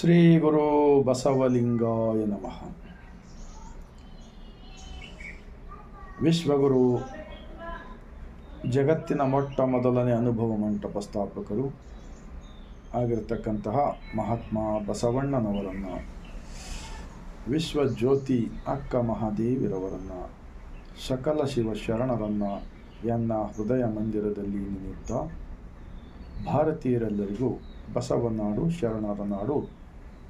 ಶ್ರೀ ಗುರು ಬಸವಲಿಂಗಾಯ ನಮಃ. ವಿಶ್ವಗುರು, ಜಗತ್ತಿನ ಮೊಟ್ಟ ಮೊದಲನೇ ಅನುಭವ ಮಂಟಪ ಸ್ಥಾಪಕರು ಆಗಿರತಕ್ಕಂತಹ ಮಹಾತ್ಮ ಬಸವಣ್ಣನವರನ್ನು, ವಿಶ್ವಜ್ಯೋತಿ ಅಕ್ಕ ಮಹಾದೇವಿರವರನ್ನು, ಸಕಲ ಶಿವ ಶರಣರನ್ನು ಎನ್ನ ಹೃದಯ ಮಂದಿರದಲ್ಲಿ ನಿಮಿತ್ತ ಭಾರತೀಯರೆಲ್ಲರಿಗೂ ಬಸವನಾಡು ಶರಣರ ನಾಡು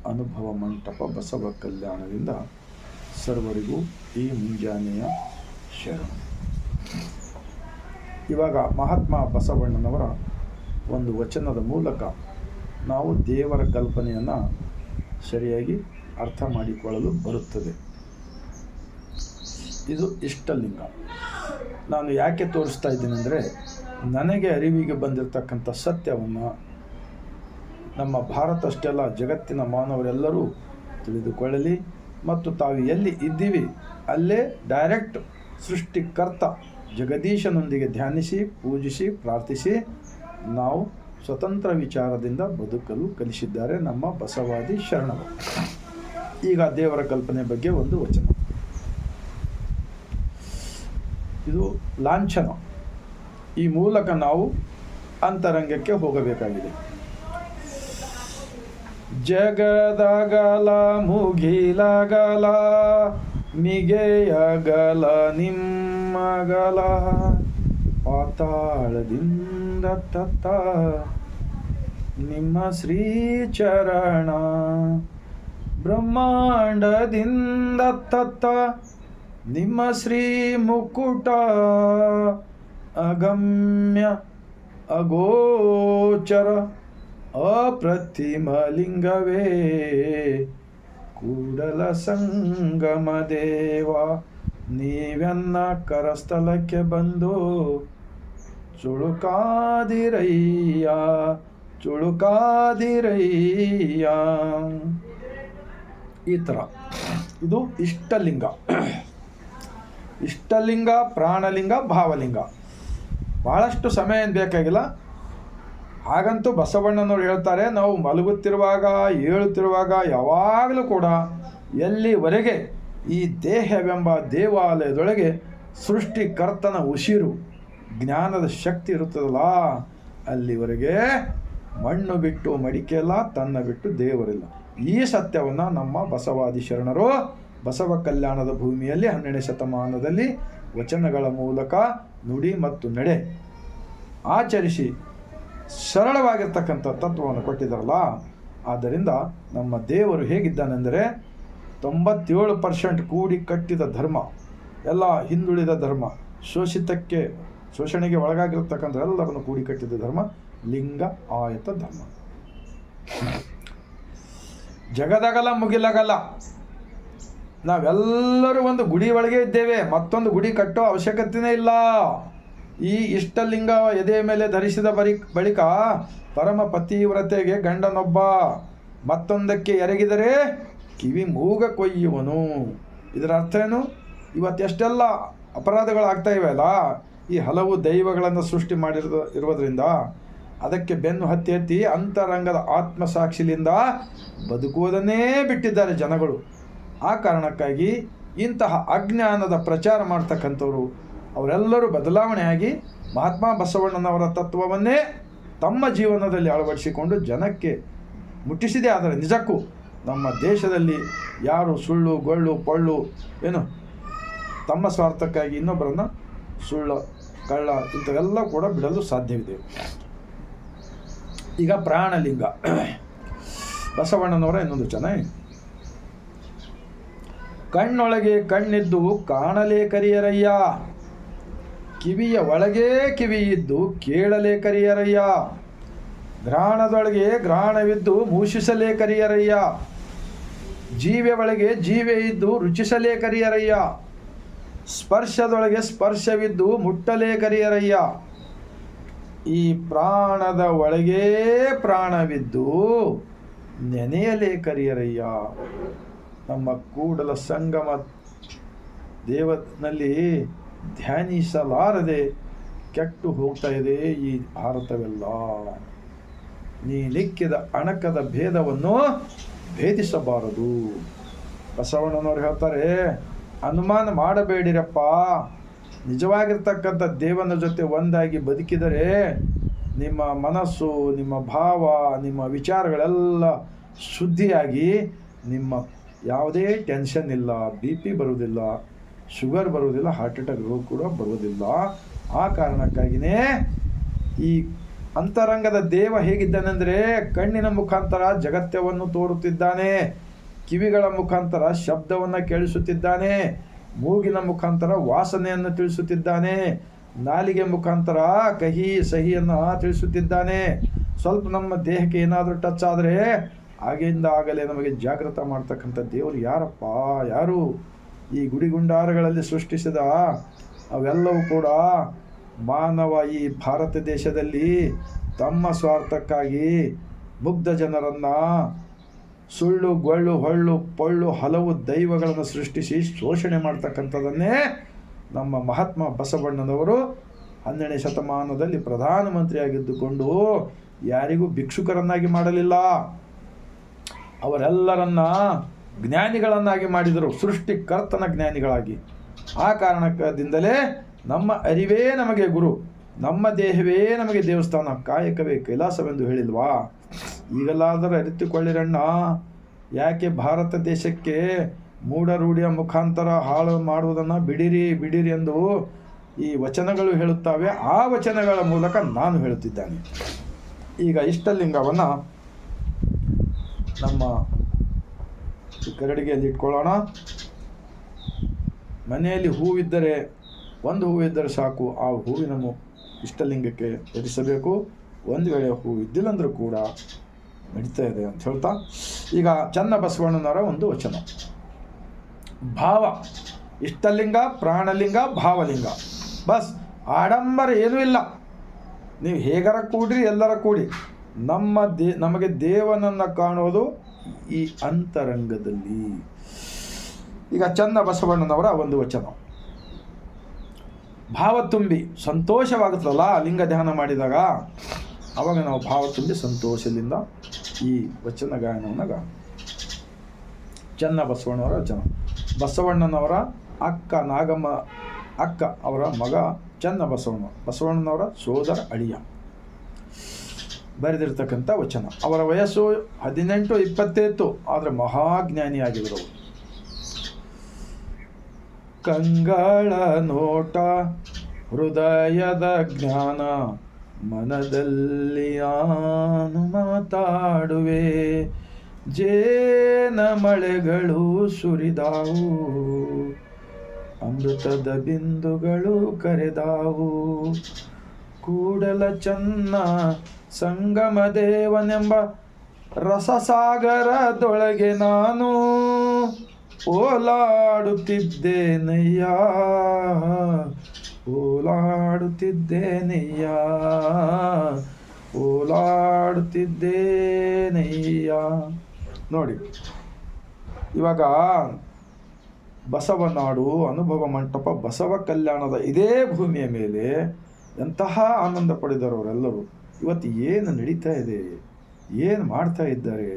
ಅನುಭವ ಮಂಟಪ ಬಸವ ಕಲ್ಯಾಣದಿಂದ ಸರ್ವರಿಗೂ ಈ ಮುಂಜಾನೆಯ ಶರಣ. ಇವಾಗ ಮಹಾತ್ಮ ಬಸವಣ್ಣನವರ ಒಂದು ವಚನದ ಮೂಲಕ ನಾವು ದೇವರ ಕಲ್ಪನೆಯನ್ನು ಸರಿಯಾಗಿ ಅರ್ಥ ಮಾಡಿಕೊಳ್ಳಲು ಬರುತ್ತದೆ. ಇದು ಇಷ್ಟಲಿಂಗ. ನಾನು ಯಾಕೆ ತೋರಿಸ್ತಾ ಇದ್ದೀನಿ ಅಂದರೆ, ನನಗೆ ಅರಿವಿಗೆ ಬಂದಿರತಕ್ಕಂಥ ಸತ್ಯವನ್ನು ನಮ್ಮ ಭಾರತ ಅಷ್ಟೆಲ್ಲ ಜಗತ್ತಿನ ಮಾನವರೆಲ್ಲರೂ ತಿಳಿದುಕೊಳ್ಳಲಿ ಮತ್ತು ತಾವು ಎಲ್ಲಿ ಇದ್ದೀವಿ, ಅಲ್ಲೇ ಡೈರೆಕ್ಟ್ ಸೃಷ್ಟಿಕರ್ತ ಜಗದೀಶನೊಂದಿಗೆ ಧ್ಯಾನಿಸಿ, ಪೂಜಿಸಿ, ಪ್ರಾರ್ಥಿಸಿ, ನಾವು ಸ್ವತಂತ್ರ ವಿಚಾರದಿಂದ ಬದುಕಲು ಕಲಿಸಿದ್ದಾರೆ ನಮ್ಮ ಬಸವಾದಿ ಶರಣರು. ಈಗ ದೇವರ ಕಲ್ಪನೆ ಬಗ್ಗೆ ಒಂದು ವಚನ. ಇದು ಲಾಂಛನ. ಈ ಮೂಲಕ ನಾವು ಅಂತರಂಗಕ್ಕೆ ಹೋಗಬೇಕಾಗಿದೆ. ಜಗದಗಲ ಮುಗಿಲಗಲ ನಿಗೆಯಗಲ ನಿಮ್ಮಗಲ, ಪಾತಾಳದಿಂದ ತತ್ತ ನಿಮ್ಮ ಶ್ರೀಚರಣ, ಬ್ರಹ್ಮಾಂಡದಿಂದ ತತ್ತ ನಿಮ್ಮ ಶ್ರೀ ಮುಕುಟ, ಅಗಮ್ಯ ಅಗೋಚರ. ಅಪ್ರತಿಮಲಿಂಗವೇ, ಕೂಡಲ ಸಂಗಮ ದೇವ ನೀವೆನ್ನ ಕರಸ್ಥಳಕ್ಕೆ ಬಂದು ಚುಳುಕಾದಿರಯ್ಯ ಚುಳುಕಾದಿರಯ್ಯ. ಈ ಥರ. ಇದು ಇಷ್ಟಲಿಂಗ. ಇಷ್ಟಲಿಂಗ, ಪ್ರಾಣಲಿಂಗ, ಭಾವಲಿಂಗ. ಭಾಳಷ್ಟು ಸಮಯ ಏನು ಬೇಕಾಗಿಲ್ಲ. ಹಾಗಂತೂ ಬಸವಣ್ಣನವರು ಹೇಳ್ತಾರೆ, ನಾವು ಮಲಗುತ್ತಿರುವಾಗ, ಏಳುತ್ತಿರುವಾಗ ಯಾವಾಗಲೂ ಕೂಡ ಎಲ್ಲಿವರೆಗೆ ಈ ದೇಹವೆಂಬ ದೇವಾಲಯದೊಳಗೆ ಸೃಷ್ಟಿಕರ್ತನ ಉಸಿರು, ಜ್ಞಾನದ ಶಕ್ತಿ ಇರುತ್ತದಲ್ಲ, ಅಲ್ಲಿವರೆಗೆ ಮಣ್ಣು ಬಿಟ್ಟು ಮಡಿಕೆಯಲ್ಲ ತನ್ನ ಬಿಟ್ಟು ದೇವರಿಲ್ಲ. ಈ ಸತ್ಯವನ್ನು ನಮ್ಮ ಬಸವಾದಿ ಶರಣರು ಬಸವ ಕಲ್ಯಾಣದ ಭೂಮಿಯಲ್ಲಿ ಹನ್ನೆರಡನೇ ಶತಮಾನದಲ್ಲಿ ವಚನಗಳ ಮೂಲಕ ನುಡಿ ಮತ್ತು ನಡೆ ಆಚರಿಸಿ ಸರಳವಾಗಿರ್ತಕ್ಕಂಥ ತತ್ವವನ್ನು ಕೊಟ್ಟಿದ್ದಾರಲ್ಲ, ಆದ್ದರಿಂದ ನಮ್ಮ ದೇವರು ಹೇಗಿದ್ದಾನೆಂದರೆ ತೊಂಬತ್ತೇಳು ಪರ್ಸೆಂಟ್ ಕೂಡಿ ಕಟ್ಟಿದ ಧರ್ಮ, ಎಲ್ಲ ಹಿಂದುಳಿದ ಧರ್ಮ, ಶೋಷಿತಕ್ಕೆ, ಶೋಷಣೆಗೆ ಒಳಗಾಗಿರ್ತಕ್ಕಂಥ ಎಲ್ಲರನ್ನು ಕೂಡಿ ಕಟ್ಟಿದ ಧರ್ಮ, ಲಿಂಗ ಆಯತ ಧರ್ಮ. ಜಗದಗಲ ಮುಗಿಲಗಲ, ನಾವೆಲ್ಲರೂ ಒಂದು ಗುಡಿ ಒಳಗೆ ಇದ್ದೇವೆ, ಮತ್ತೊಂದು ಗುಡಿ ಕಟ್ಟೋ ಅವಶ್ಯಕತೆಯೇ ಇಲ್ಲ. ಈ ಇಷ್ಟಲಿಂಗ ಎದೆಯ ಮೇಲೆ ಧರಿಸಿದ ಬರಿ, ಬಳಿಕ ಪರಮ ಪತಿವ್ರತೆಗೆ ಗಂಡನೊಬ್ಬ ಮತ್ತೊಂದಕ್ಕೆ ಎರಗಿದರೆ ಕಿವಿ ಮೂಗ ಕೊಯ್ಯುವನು. ಇದರ ಅರ್ಥ ಏನು? ಇವತ್ತೆಷ್ಟೆಲ್ಲ ಅಪರಾಧಗಳು ಆಗ್ತಾ ಇವೆಯಲ್ಲ ಈ ಹಲವು ದೈವಗಳನ್ನು ಸೃಷ್ಟಿ ಮಾಡಿರೋ ಇರೋದ್ರಿಂದ ಅದಕ್ಕೆ ಬೆನ್ನು ಹತ್ತಿ ಹತ್ತಿ ಅಂತರಂಗದ ಆತ್ಮಸಾಕ್ಷಿಲಿಂದ ಬದುಕುವುದನ್ನೇ ಬಿಟ್ಟಿದ್ದಾರೆ ಜನಗಳು. ಆ ಕಾರಣಕ್ಕಾಗಿ ಇಂತಹ ಅಜ್ಞಾನದ ಪ್ರಚಾರ ಮಾಡ್ತಕ್ಕಂಥವ್ರು ಅವರೆಲ್ಲರೂ ಬದಲಾವಣೆಯಾಗಿ ಮಹಾತ್ಮ ಬಸವಣ್ಣನವರ ತತ್ವವನ್ನೇ ತಮ್ಮ ಜೀವನದಲ್ಲಿ ಅಳವಡಿಸಿಕೊಂಡು ಜನಕ್ಕೆ ಮುಟ್ಟಿಸಿದೆ. ಆದರೆ ನಿಜಕ್ಕೂ ನಮ್ಮ ದೇಶದಲ್ಲಿ ಯಾರು ಸುಳ್ಳು, ಗೊಳ್ಳು, ಪೊಳ್ಳು, ಏನು, ತಮ್ಮ ಸ್ವಾರ್ಥಕ್ಕಾಗಿ ಇನ್ನೊಬ್ಬರನ್ನು ಸುಳ್ಳು, ಕಳ್ಳ ಇಂಥವೆಲ್ಲ ಕೂಡ ಬಿಡಲು ಸಾಧ್ಯವಿದೆ. ಈಗ ಪ್ರಾಣಲಿಂಗ. ಬಸವಣ್ಣನವರ ಇನ್ನೊಂದು ಚೆನ್ನಾಗಿ ಕಣ್ಣೊಳಗೆ ಕಣ್ಣಿದ್ದು ಕಾಣಲೇ ಕರಿಯರಯ್ಯ. ಕಿವಿಯ ಕಿವಿ ಇದ್ದು ಕೇಳಲೇ ಕರಿಯರಯ್ಯ. ಗ್ರಾಣದೊಳಗೆ ಗ್ರಾಣವಿದ್ದು ಮೂಷಿಸಲೇ ಕರಿಯರಯ್ಯ. ಜೀವೆ ಒಳಗೆ ಜೀವೆ ಇದ್ದು ರುಚಿಸಲೇ ಕರಿಯರಯ್ಯ. ಸ್ಪರ್ಶದೊಳಗೆ ಸ್ಪರ್ಶವಿದ್ದು ಮುಟ್ಟಲೇ ಕರಿಯರಯ್ಯ. ಈ ಪ್ರಾಣದ ಒಳಗೇ ಪ್ರಾಣವಿದ್ದು ನೆನೆಯಲೇ ಕರಿಯರಯ್ಯ. ನಮ್ಮ ಕೂಡಲ ಸಂಗಮ ದೇವನಲ್ಲಿ ಧ್ಯಾನಿಸಲಾರದೆ ಕೆಟ್ಟು ಹೋಗ್ತಾ ಇದೆ ಈ ಭಾರತವೆಲ್ಲ. ನೀ ಲಿಕ್ಕಿದ ಅಣಕದ ಭೇದವನ್ನು ಭೇದಿಸಬಾರದು. ಬಸವಣ್ಣನವರು ಹೇಳ್ತಾರೆ ಅನುಮಾನ ಮಾಡಬೇಡಿರಪ್ಪ. ನಿಜವಾಗಿರ್ತಕ್ಕಂಥ ದೇವನ ಜೊತೆ ಒಂದಾಗಿ ಬದುಕಿದರೆ ನಿಮ್ಮ ಮನಸ್ಸು, ನಿಮ್ಮ ಭಾವ, ನಿಮ್ಮ ವಿಚಾರಗಳೆಲ್ಲ ಶುದ್ಧಿಯಾಗಿ ನಿಮ್ಮ ಯಾವುದೇ ಟೆನ್ಷನ್ ಇಲ್ಲ, ಬಿ ಪಿ ಬರುವುದಿಲ್ಲ. ಶುಗರ್ ಬರುವುದಿಲ್ಲ ಹಾರ್ಟ್ ಅಟ್ಯಾಕ್ ರೋಗ ಕೂಡ ಬರುವುದಿಲ್ಲ. ಆ ಕಾರಣಕ್ಕಾಗಿಯೇ ಈ ಅಂತರಂಗದ ದೇವ ಹೇಗಿದ್ದಾನೆಂದರೆ ಕಣ್ಣಿನ ಮುಖಾಂತರ ಜಗತ್ಯವನ್ನು ತೋರುತ್ತಿದ್ದಾನೆ, ಕಿವಿಗಳ ಮುಖಾಂತರ ಶಬ್ದವನ್ನು ಕೇಳಿಸುತ್ತಿದ್ದಾನೆ, ಮೂಗಿನ ಮುಖಾಂತರ ವಾಸನೆಯನ್ನು ತಿಳಿಸುತ್ತಿದ್ದಾನೆ, ನಾಲಿಗೆ ಮುಖಾಂತರ ಕಹಿ ಸಹಿಯನ್ನು ತಿಳಿಸುತ್ತಿದ್ದಾನೆ. ಸ್ವಲ್ಪ ನಮ್ಮ ದೇಹಕ್ಕೆ ಏನಾದರೂ ಟಚ್ ಆದರೆ ಆಗಿಂದ ಆಗಲೇ ನಮಗೆ ಜಾಗೃತ ಮಾಡ್ತಕ್ಕಂಥ ದೇವರು ಯಾರಪ್ಪ? ಯಾರು? ಈ ಗುಡಿಗುಂಡಾರಗಳಲ್ಲಿ ಸೃಷ್ಟಿಸಿದ ಅವೆಲ್ಲವೂ ಕೂಡ ಮಾನವ ಈ ಭಾರತ ದೇಶದಲ್ಲಿ ತಮ್ಮ ಸ್ವಾರ್ಥಕ್ಕಾಗಿ ಮುಗ್ಧ ಜನರನ್ನು ಸುಳ್ಳು, ಗೊಳ್ಳು, ಹೊಳ್ಳು, ಪೊಳ್ಳು, ಹಲವು ದೈವಗಳನ್ನು ಸೃಷ್ಟಿಸಿ ಶೋಷಣೆ ಮಾಡ್ತಕ್ಕಂಥದ್ದನ್ನೇ ನಮ್ಮ ಮಹಾತ್ಮ ಬಸವಣ್ಣನವರು ಹನ್ನೆರಡನೇ ಶತಮಾನದಲ್ಲಿ ಪ್ರಧಾನಮಂತ್ರಿಯಾಗಿದ್ದುಕೊಂಡು ಯಾರಿಗೂ ಭಿಕ್ಷುಕರನ್ನಾಗಿ ಮಾಡಲಿಲ್ಲ. ಅವರೆಲ್ಲರನ್ನ ಜ್ಞಾನಿಗಳನ್ನಾಗಿ ಮಾಡಿದರು. ಸೃಷ್ಟಿ ಕರ್ತನ ಜ್ಞಾನಿಗಳಾಗಿ. ಆ ಕಾರಣದಿಂದಲೇ ನಮ್ಮ ಅರಿವೇ ನಮಗೆ ಗುರು. ನಮ್ಮ ದೇಹವೇ ನಮಗೆ ದೇವಸ್ಥಾನ. ಕಾಯಕವೇ ಕೈಲಾಸವೆಂದು ಹೇಳಿಲ್ವಾ? ಈಗಲಾದರೂ ಅರಿತುಕೊಳ್ಳಿರಣ್ಣ ಯಾಕೆ ಭಾರತ ದೇಶಕ್ಕೆ ಮೂಢರೂಢಿಯ ಮುಖಾಂತರ ಹಾಳು ಮಾಡುವುದನ್ನು ಬಿಡಿರಿ ಬಿಡಿರಿ ಎಂದು ಈ ವಚನಗಳು ಹೇಳುತ್ತವೆ. ಆ ವಚನಗಳ ಮೂಲಕ ನಾನು ಹೇಳುತ್ತಿದ್ದೇನೆ. ಈಗ ಇಷ್ಟಲಿಂಗವನ್ನು ನಮ್ಮ ಕರಡಿಗೆಯಲ್ಲಿ ಇಟ್ಕೊಳ್ಳೋಣ. ಮನೆಯಲ್ಲಿ ಹೂವಿದ್ದರೆ, ಒಂದು ಹೂವಿದ್ದರೆ ಸಾಕು, ಆ ಹೂವಿನ ಇಷ್ಟಲಿಂಗಕ್ಕೆ ಧರಿಸಬೇಕು. ಒಂದು ವೇಳೆ ಹೂವು ಇದ್ದಿಲ್ಲಂದ್ರೂ ಕೂಡ ನಡೀತಾ ಇದೆ ಅಂತ ಹೇಳ್ತಾ. ಈಗ ಚನ್ನ ಬಸವಣ್ಣನವರ ಒಂದು ವಚನ. ಭಾವ, ಇಷ್ಟಲಿಂಗ, ಪ್ರಾಣಲಿಂಗ, ಭಾವಲಿಂಗ. ಬಸ್, ಆಡಂಬರ ಏನೂ ಇಲ್ಲ. ನೀವು ಹೇಗರ ಕೂಡ್ರಿ ಎಲ್ಲರ ಕೂಡಿ. ನಮ್ಮ ದೇ, ನಮಗೆ ದೇವನನ್ನು ಕಾಣೋದು ಈ ಅಂತರಂಗದಲ್ಲಿ ಈಗ ಚಂದ ಬಸವಣ್ಣನವರ ಒಂದು ವಚನ. ಭಾವ ತುಂಬಿ ಸಂತೋಷವಾಗುತ್ತಲ್ಲ ಲಿಂಗ ಧ್ಯಾನ ಮಾಡಿದಾಗ? ಅವಾಗ ನಾವು ಭಾವ ತುಂಬಿ ಸಂತೋಷದಿಂದ ಈ ವಚನ ಗಾಯನವನ್ನು ಗಾಯ ಚನ್ನ ಬಸವಣ್ಣವರ ವಚನ. ಬಸವಣ್ಣನವರ ಅಕ್ಕ ನಾಗಮ್ಮ ಅಕ್ಕ ಅವರ ಮಗ ಚನ್ನ ಬಸವಣ್ಣ ಬಸವಣ್ಣನವರ ಸೋದರ ಅಳಿಯ. ಬರೆದಿರ್ತಕ್ಕಂಥ ವಚನ. ಅವರ ವಯಸ್ಸು ಹದಿನೆಂಟು ಇಪ್ಪತ್ತೈತು ಆದರೆ ಮಹಾಜ್ಞಾನಿಯಾಗಿದ್ದರು ಅವರು ಕಂಗಳ ನೋಟ, ಹೃದಯದ ಜ್ಞಾನ, ಮನದಲ್ಲಿ ಮಾತಾಡುವೆ. ಜೇನ ಮಳೆಗಳು ಸುರಿದಾವು, ಅಮೃತದ ಬಿಂದುಗಳು ಕರೆದಾವು. ಕೂಡಲ ಚನ್ನ ಸಂಗಮ ದೇವನೆಂಬ ರಸಸಾಗರದೊಳಗೆ ನಾನು ಓಲಾಡುತ್ತಿದ್ದೇನಯ್ಯ? ಓಲಾಡುತ್ತಿದ್ದೇನಯ್ಯ? ಓಲಾಡುತ್ತಿದ್ದೇನಯ್ಯ? ನೋಡಿ, ಇವಾಗ ಬಸವನಾಡು ಅನುಭವ ಮಂಟಪ ಬಸವ ಕಲ್ಯಾಣದ ಇದೇ ಭೂಮಿಯ ಮೇಲೆ ಎಂತಹ ಆನಂದ ಪಡೆದವರೆಲ್ಲರೂ ಇವತ್ತು ಏನು ನಡೀತಾ ಇದೆ? ಏನು ಮಾಡ್ತಾ ಇದ್ದಾರೆ?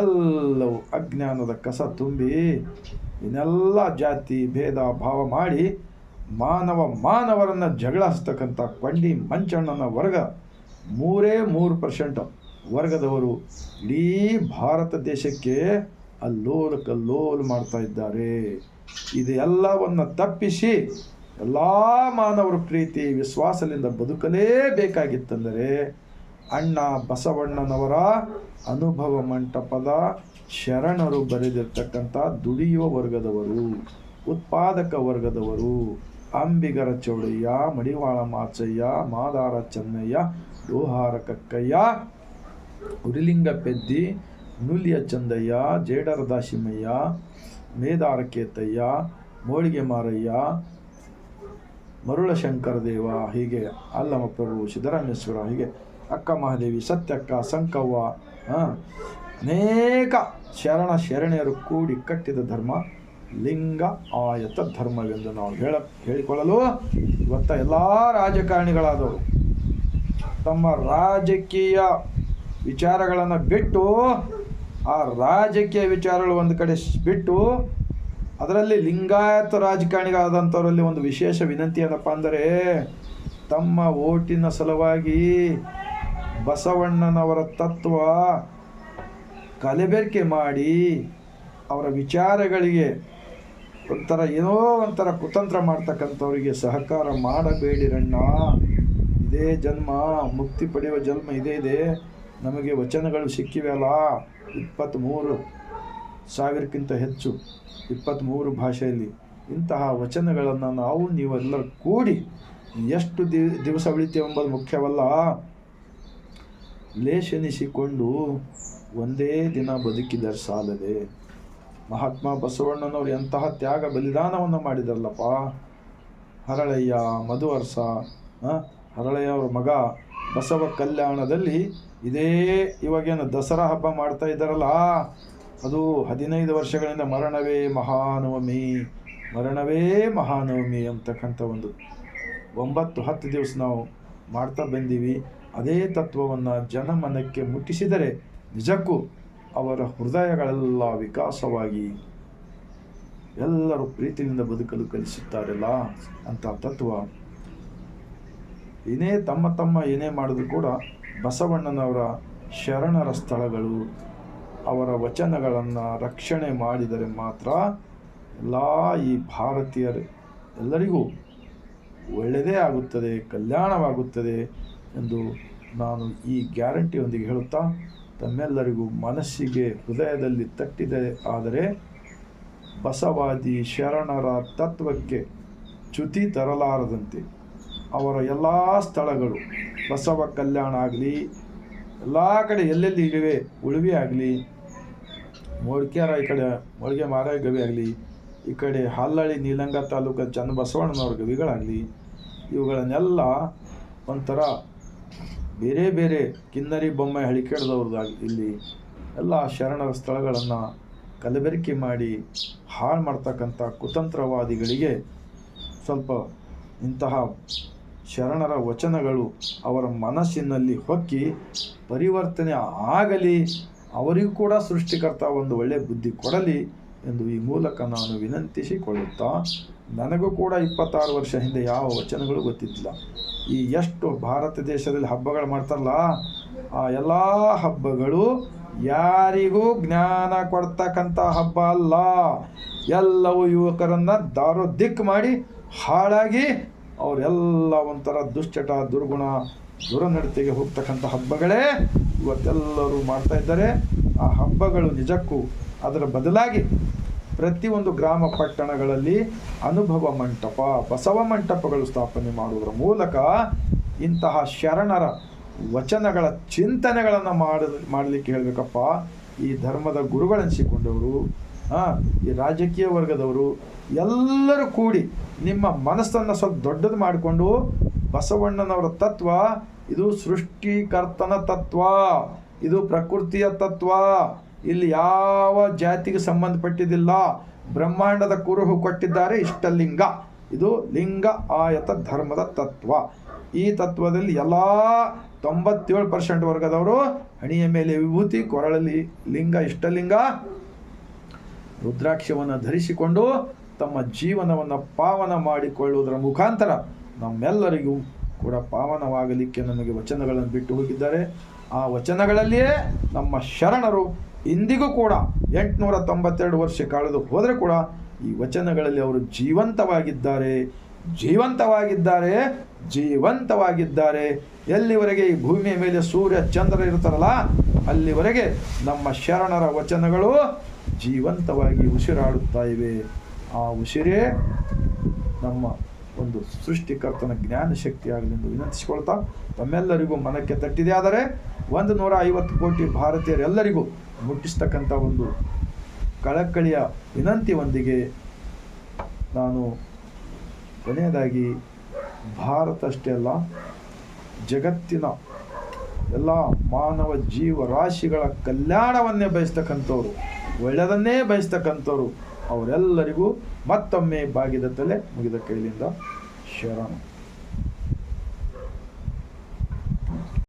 ಎಲ್ಲವೂ ಅಜ್ಞಾನದ ಕಸ ತುಂಬಿ ಇನ್ನೆಲ್ಲ ಜಾತಿ, ಭೇದ, ಭಾವ ಮಾಡಿ ಮಾನವ ಮಾನವರನ್ನು ಜಗಳ ಕೊಂಡಿ ಮಂಚಣ್ಣನ ವರ್ಗ ಮೂರೇ ಮೂರು ಪರ್ಸೆಂಟ್ ವರ್ಗದವರು ಇಡೀ ಭಾರತ ದೇಶಕ್ಕೆ ಅಲ್ಲೋಲು ಕಲ್ಲೋಲು ಮಾಡ್ತಾ ಇದ್ದಾರೆ. ಇದೆಲ್ಲವನ್ನು ತಪ್ಪಿಸಿ ಎಲ್ಲ ಮಾನವರ ಪ್ರೀತಿ, ವಿಶ್ವಾಸದಿಂದ ಬದುಕಲೇಬೇಕಾಗಿತ್ತಂದರೆ ಅಣ್ಣ ಬಸವಣ್ಣನವರ ಅನುಭವ ಮಂಟಪದ ಶರಣರು ಬರೆದಿರ್ತಕ್ಕಂಥ ದುಡಿಯುವ ವರ್ಗದವರು, ಉತ್ಪಾದಕ ವರ್ಗದವರು, ಅಂಬಿಗರ ಚೌಡಯ್ಯ, ಮಡಿವಾಳ ಮಾಚಯ್ಯ, ಮಾದಾರ ಚೆನ್ನಯ್ಯ, ಲೋಹಾರ ಕಕ್ಕಯ್ಯ ಉರಿಲಿಂಗ ಪೆದ್ದಿ, ನುಲಿಯ ಚಂದಯ್ಯ ಜೇಡರ ದಾಶಿಮಯ್ಯ ಮೇದಾರ ಕೇತಯ್ಯ, ಮೋಳಿಗೆ ಮಾರಯ್ಯ ಮರುಳ ಶಂಕರ ದೇವ ಹೀಗೆ ಅಲ್ಲಮ ಪ್ರಭು ಸಿದ್ದರಾಮೇಶ್ವರ ಹೀಗೆ ಅಕ್ಕ ಮಹಾದೇವಿ ಸತ್ಯಕ್ಕ ಸಂಕವ್ವ ಅನೇಕ ಶರಣ ಶರಣೆಯರು ಕೂಡಿ ಕಟ್ಟಿದ ಧರ್ಮ, ಲಿಂಗ ಆಯತ ಧರ್ಮವೆಂದು ನಾವು ಹೇಳ, ಹೇಳಿಕೊಳ್ಳಲು ಇವತ್ತ ಎಲ್ಲ ರಾಜಕಾರಣಿಗಳಾದವರು ತಮ್ಮ ರಾಜಕೀಯ ವಿಚಾರಗಳನ್ನು ಬಿಟ್ಟು ಆ ರಾಜಕೀಯ ವಿಚಾರಗಳು ಒಂದು ಕಡೆ ಬಿಟ್ಟು ಅದರಲ್ಲಿ ಲಿಂಗಾಯತ ರಾಜಕಾರಣಿಗಳಾದಂಥವರಲ್ಲಿ ಒಂದು ವಿಶೇಷ ವಿನಂತಿ ಏನಪ್ಪ ಅಂದರೆ, ತಮ್ಮ ಓಟಿನ ಸಲುವಾಗಿ ಬಸವಣ್ಣನವರ ತತ್ವ ಕಲಬೆರಕೆ ಮಾಡಿ ಅವರ ವಿಚಾರಗಳಿಗೆ ಒಂಥರ ಏನೋ ಒಂಥರ ಕುತಂತ್ರ ಮಾಡ್ತಕ್ಕಂಥವ್ರಿಗೆ ಸಹಕಾರ ಮಾಡಬೇಡಿರಣ್ಣ ಇದೇ ಜನ್ಮ, ಮುಕ್ತಿ ಪಡೆಯುವ ಜನ್ಮ ಇದೇ ಇದೆ. ನಮಗೆ ವಚನಗಳು ಸಿಕ್ಕಿವೆ ಅಲ್ಲ ಇಪ್ಪತ್ತ್ಮೂರು ಸಾವಿರಕ್ಕಿಂತ ಹೆಚ್ಚು ಇಪ್ಪತ್ತ್ಮೂರು ಭಾಷೆಯಲ್ಲಿ ಇಂತಹ ವಚನಗಳನ್ನು ನಾವು ನೀವೆಲ್ಲರೂ ಕೂಡಿ ಎಷ್ಟು ದಿ, ದಿವಸ ಉಳಿತೇವೆಂಬುದು ಮುಖ್ಯವಲ್ಲ. ಲೇಷನಿಸಿಕೊಂಡು ಒಂದೇ ದಿನ ಬದುಕಿದರೆ ಸಾಲದೆ. ಮಹಾತ್ಮ ಬಸವಣ್ಣನವರು ಎಂತಹ ತ್ಯಾಗ ಬಲಿದಾನವನ್ನು ಮಾಡಿದರಲ್ಲಪ್ಪ ಹರಳಯ್ಯ ಮಧುವರ್ಸ ಹರಳಯ್ಯ ಅವರ ಮಗ ಬಸವ ಕಲ್ಯಾಣದಲ್ಲಿ ಇದೇ ಇವಾಗೇನು ದಸರಾ ಹಬ್ಬ ಮಾಡ್ತಾ ಇದ್ದಾರಲ್ಲ. ಅದು ಹದಿನೈದು ವರ್ಷಗಳಿಂದ ಮರಣವೇ ಮಹಾನವಮಿ ಮರಣವೇ ಮಹಾನವಮಿ ಅಂತಕ್ಕಂಥ ಒಂದು ಒಂಬತ್ತು ಹತ್ತು ದಿವಸ ನಾವು ಮಾಡ್ತಾ ಬಂದೀವಿ. ಅದೇ ತತ್ವವನ್ನು ಜನಮನಕ್ಕೆ ಮುಟ್ಟಿಸಿದರೆ ನಿಜಕ್ಕೂ ಅವರ ಹೃದಯಗಳೆಲ್ಲ ವಿಕಾಸವಾಗಿ ಎಲ್ಲರೂ ಪ್ರೀತಿಯಿಂದ ಬದುಕಲು ಕಲಿಸುತ್ತಾರಲ್ಲ ಅಂತ ತತ್ವ. ಏನೇ ತಮ್ಮ ತಮ್ಮ ಏನೇ ಮಾಡಿದ್ರು ಕೂಡ ಬಸವಣ್ಣನವರ ಶರಣರ ಸ್ಥಳಗಳು ಅವರ ವಚನಗಳನ್ನು ರಕ್ಷಣೆ ಮಾಡಿದರೆ ಮಾತ್ರ ಎಲ್ಲ ಈ ಭಾರತೀಯರು, ಎಲ್ಲರಿಗೂ ಒಳ್ಳೆಯದೇ ಆಗುತ್ತದೆ, ಕಲ್ಯಾಣವಾಗುತ್ತದೆ ಎಂದು ನಾನು ಈ ಗ್ಯಾರಂಟಿಯೊಂದಿಗೆ ಹೇಳುತ್ತಾ, ತಮ್ಮೆಲ್ಲರಿಗೂ ಮನಸ್ಸಿಗೆ ಹೃದಯದಲ್ಲಿ ತಟ್ಟಿದೆ. ಆದರೆ ಬಸವಾದಿ ಶರಣರ ತತ್ವಕ್ಕೆ ಚ್ಯುತಿ ತರಲಾರದಂತೆ ಅವರ ಎಲ್ಲ ಸ್ಥಳಗಳು ಬಸವ ಕಲ್ಯಾಣ ಆಗಲಿ, ಎಲ್ಲ ಕಡೆ ಎಲ್ಲೆಲ್ಲಿ ಇವೆ ಉಳುವಿ ಆಗಲಿ ಮೋಡ್ಕ್ಯಾರ ಈ ಕಡೆ ಮೊಳಗೆ ಮಾರಾಯ ಗವಿ ಆಗಲಿ, ಈ ಕಡೆ ಹಲ್ಲಳ್ಳಿ ನೀಲಂಗ ತಾಲೂಕು, ಚನ್ನಬಸವಣ್ಣನವ್ರ ಗವಿಗಳಾಗಲಿ, ಇವುಗಳನ್ನೆಲ್ಲ ಒಂಥರ ಬೇರೆ ಬೇರೆ ಕಿನ್ನರಿ ಬೊಮ್ಮೆ ಹಳಿಕೆಡ್ದವ್ರದ್ದಾಗಿ ಇಲ್ಲಿ ಎಲ್ಲ ಶರಣರ ಸ್ಥಳಗಳನ್ನು ಕಲಬೆರಕೆ ಮಾಡಿ ಹಾಳು ಮಾಡ್ತಕ್ಕಂಥ ಕುತಂತ್ರವಾದಿಗಳಿಗೆ ಸ್ವಲ್ಪ ಇಂತಹ ಶರಣರ ವಚನಗಳು ಅವರ ಮನಸ್ಸಿನಲ್ಲಿ ಹೊಕ್ಕಿ ಪರಿವರ್ತನೆ ಆಗಲಿ ಅವರಿಗೂ ಕೂಡ ಸೃಷ್ಟಿಕರ್ತ ಒಂದು ಒಳ್ಳೆಯ ಬುದ್ಧಿ ಕೊಡಲಿ ಎಂದು ಈ ಮೂಲಕ ನಾನು ವಿನಂತಿಸಿಕೊಳ್ಳುತ್ತಾ, ನನಗೂ ಕೂಡ ಇಪ್ಪತ್ತಾರು ವರ್ಷ ಹಿಂದೆ ಯಾವ ವಚನಗಳು ಗೊತ್ತಿದ್ದಿಲ್ಲ. ಈ ಎಷ್ಟು ಭಾರತ ದೇಶದಲ್ಲಿ ಹಬ್ಬಗಳು ಮಾಡ್ತಾರಲ್ಲ, ಆ ಎಲ್ಲ ಹಬ್ಬಗಳು ಯಾರಿಗೂ ಜ್ಞಾನ ಕೊಡ್ತಕ್ಕಂಥ ಹಬ್ಬ ಅಲ್ಲ. ಎಲ್ಲವೂ ಯುವಕರನ್ನು ದಾರೋ ದಿಕ್ಕು ಮಾಡಿ ಹಾಳಾಗಿ ಅವರೆಲ್ಲ ಒಂಥರ ದುಶ್ಚಟ, ದುರ್ಗುಣ ದುರನಡತೆಗೆ ಹೋಗ್ತಕ್ಕಂಥ ಹಬ್ಬಗಳೇ ಇವತ್ತೆಲ್ಲರೂ ಮಾಡ್ತಾ ಇದ್ದಾರೆ. ಆ ಹಬ್ಬಗಳು ನಿಜಕ್ಕೂ ಅದರ ಬದಲಾಗಿ ಪ್ರತಿಯೊಂದು ಗ್ರಾಮ ಪಟ್ಟಣಗಳಲ್ಲಿ ಅನುಭವ ಮಂಟಪ, ಬಸವ ಮಂಟಪಗಳು ಸ್ಥಾಪನೆ ಮಾಡುವುದರ ಮೂಲಕ ಇಂತಹ ಶರಣರ ವಚನಗಳ ಚಿಂತನೆಗಳನ್ನು ಮಾಡ, ಮಾಡಲಿಕ್ಕೆ ಹೇಳಬೇಕಪ್ಪ. ಈ ಧರ್ಮದ ಗುರುಗಳನ್ನಿಸಿಕೊಂಡವರು ಈ ರಾಜಕೀಯ ವರ್ಗದವರು ಎಲ್ಲರೂ ಕೂಡಿ ನಿಮ್ಮ ಮನಸ್ಸನ್ನು ಸ್ವಲ್ಪ ದೊಡ್ಡದು ಮಾಡಿಕೊಂಡು ಬಸವಣ್ಣನವರ ತತ್ವ, ಇದು ಸೃಷ್ಟಿಕರ್ತನ ತತ್ವ, ಇದು ಪ್ರಕೃತಿಯ ತತ್ವ. ಇಲ್ಲಿ ಯಾವ ಜಾತಿಗೆ ಸಂಬಂಧಪಟ್ಟಿದ್ದಿಲ್ಲ. ಬ್ರಹ್ಮಾಂಡದ ಕುರುಹು ಕೊಟ್ಟಿದ್ದಾರೆ ಇಷ್ಟಲಿಂಗ. ಇದು ಲಿಂಗ ಆಯತ ಧರ್ಮದ ತತ್ವ. ಈ ತತ್ವದಲ್ಲಿ ಎಲ್ಲ ತೊಂಬತ್ತೇಳು ಪರ್ಸೆಂಟ್ ವರ್ಗದವರು ಹಣಿಯ ಮೇಲೆ ವಿಭೂತಿ, ಕೊರಳಲ್ಲಿ ಲಿಂಗ, ಇಷ್ಟಲಿಂಗ ರುದ್ರಾಕ್ಷವನ್ನು ಧರಿಸಿಕೊಂಡು ತಮ್ಮ ಜೀವನವನ್ನು ಪಾವನ ಮಾಡಿಕೊಳ್ಳುವುದರ ಮುಖಾಂತರ ನಮ್ಮೆಲ್ಲರಿಗೂ ಕೂಡ ಪಾವನವಾಗಲಿಕ್ಕೆ ನಮಗೆ ವಚನಗಳನ್ನು ಬಿಟ್ಟು ಹೋಗಿದ್ದಾರೆ. ಆ ವಚನಗಳಲ್ಲಿಯೇ ನಮ್ಮ ಶರಣರು ಇಂದಿಗೂ ಕೂಡ ಎಂಟುನೂರ ತೊಂಬತ್ತೆರಡು ವರ್ಷ ಕಳೆದು ಹೋದರೆ ಕೂಡ ಈ ವಚನಗಳಲ್ಲಿ ಅವರು ಜೀವಂತವಾಗಿದ್ದಾರೆ. ಜೀವಂತವಾಗಿದ್ದಾರೆ. ಜೀವಂತವಾಗಿದ್ದಾರೆ. ಎಲ್ಲಿವರೆಗೆ ಈ ಭೂಮಿಯ ಮೇಲೆ ಸೂರ್ಯ, ಚಂದ್ರ ಇರ್ತಾರಲ್ಲ, ಅಲ್ಲಿವರೆಗೆ ನಮ್ಮ ಶರಣರ ವಚನಗಳು ಜೀವಂತವಾಗಿ ಉಸಿರಾಡುತ್ತಾ ಇವೆ. ಆ ಉಸಿರೇ ನಮ್ಮ ಒಂದು ಸೃಷ್ಟಿಕರ್ತನ ಜ್ಞಾನ ಶಕ್ತಿ ಎಂದು ವಿನಂತಿಸಿಕೊಳ್ತಾ ತಮ್ಮೆಲ್ಲರಿಗೂ ಮನಕ್ಕೆ ತಟ್ಟಿದೆ. ಆದರೆ ಒಂದು ನೂರ ಐವತ್ತು ಕೋಟಿ ಭಾರತೀಯರೆಲ್ಲರಿಗೂ ಮುಟ್ಟಿಸ್ತಕ್ಕಂಥ ಒಂದು ಕಳಕಳಿಯ ವಿನಂತಿಯೊಂದಿಗೆ ನಾನು ಕೊನೆಯದಾಗಿ ಭಾರತ ಅಷ್ಟೇ ಅಲ್ಲ, ಜಗತ್ತಿನ ಎಲ್ಲ ಮಾನವ ಜೀವರಾಶಿಗಳ ಕಲ್ಯಾಣವನ್ನೇ ಬಯಸ್ತಕ್ಕಂಥವ್ರು, ಒಳ್ಳೆಯದನ್ನೇ ಬಯಸ್ತಕ್ಕಂಥವ್ರು ಅವರೆಲ್ಲರಿಗೂ ಮತ್ತೊಮ್ಮೆ ಬಾಗಿದ ತಲೆ ಮುಗಿದ ಕೈಲಿಂದ ಶರಣ.